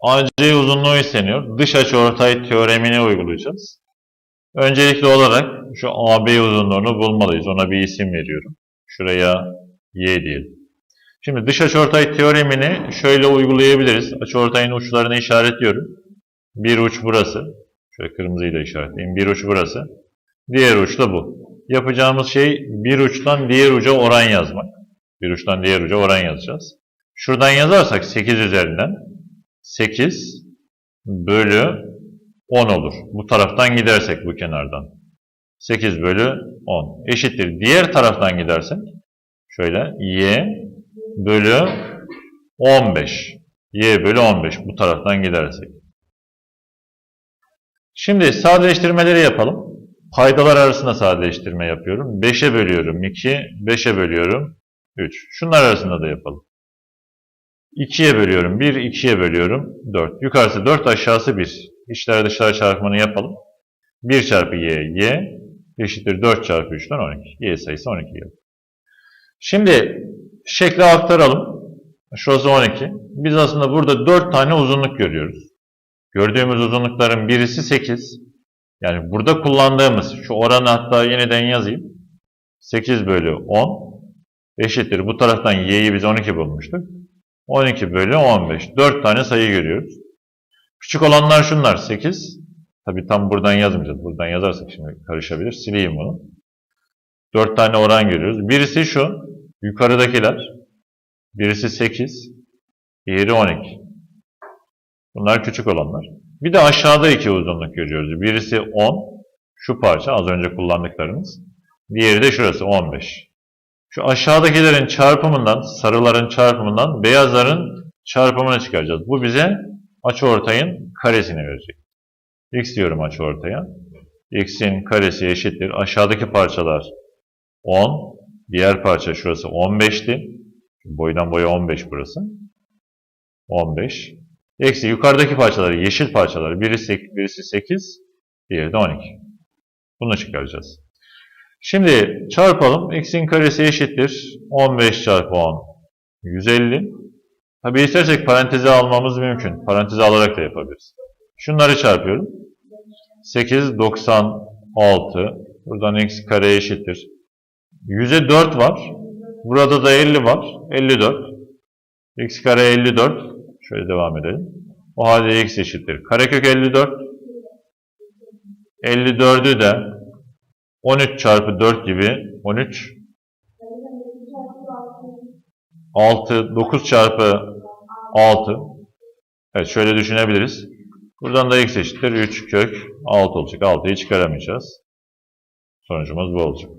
AC uzunluğu isteniyor. Dış açıortay teoremini uygulayacağız. Öncelikli olarak şu AB uzunluğunu bulmalıyız. Ona bir isim veriyorum. Şuraya Y diyelim. Şimdi dış açıortay teoremini şöyle uygulayabiliriz. Açıortayın uçlarını işaretliyorum. Bir uç burası. Şöyle kırmızıyla işaretleyeyim. Bir uç burası. Diğer uç da bu. Yapacağımız şey bir uçtan diğer uca oran yazmak. Bir uçtan diğer uca oran yazacağız. Şuradan yazarsak 8 üzerinden 8 bölü 10 olur. Bu taraftan gidersek bu kenardan. 8 bölü 10 eşittir. Diğer taraftan gidersek şöyle y bölü 15. y bölü 15 bu taraftan gidersek. Şimdi sadeleştirmeleri yapalım. Paydalar arasında sadeleştirme yapıyorum. 5'e bölüyorum 2, 5'e bölüyorum 3. Şunlar arasında da yapalım. 2'ye bölüyorum 1, 2'ye bölüyorum 4. Yukarısı 4, aşağısı 1. İçler dışlar çarpımını yapalım. 1 çarpı y, y eşittir 4 çarpı 3'ten 12. Y sayısı 12 yapıyor. Şimdi şekli aktaralım. Şurası 12. Biz aslında burada 4 tane uzunluk görüyoruz. Gördüğümüz uzunlukların birisi 8. Yani burada kullandığımız şu oranı hatta yeniden yazayım. 8 bölü 10 eşittir. Bu taraftan y'yi biz 12 bulmuştuk. 12 bölü 15. 4 tane sayı görüyoruz. Küçük olanlar şunlar 8. Tabi tam buradan yazmayacağız. Buradan yazarsak şimdi karışabilir. Sileyim bunu. 4 tane oran görüyoruz. Birisi şu. Yukarıdakiler. Birisi 8. Diğeri 12. Bunlar küçük olanlar. Bir de aşağıda iki uzunluk görüyoruz. Birisi 10. Şu parça az önce kullandıklarımız. Diğeri de şurası 15. Şu aşağıdakilerin çarpımından, sarıların çarpımından beyazların çarpımını çıkaracağız. Bu bize açıortayın karesini verecek. X diyorum açıortaya. X'in karesi eşittir. Aşağıdaki parçalar 10. Diğer parça şurası 15'ti. Boydan boya 15 burası. 15. Eksi yukarıdaki parçaları, yeşil parçaları. Birisi, birisi 8, diğeri de 12. Bunu çıkaracağız. Şimdi çarpalım. X'in karesi eşittir. 15 çarpı 10. 150. Tabi istersek paranteze almamız mümkün. Paranteze alarak da yapabiliriz. Şunları çarpıyorum. 8, 96. Buradan x kare eşittir. 100'e 4 var. Burada da 50 var. 54. x kare 54. Şöyle devam edelim. O halde x eşittir. Karekök 54. 54'ü de 13 çarpı 4 gibi 13 6 9 çarpı 6 Evet şöyle düşünebiliriz. Buradan da x eşittir 3 kök 6 olacak. 6'yı çıkaramayacağız. Sonucumuz bu olacak.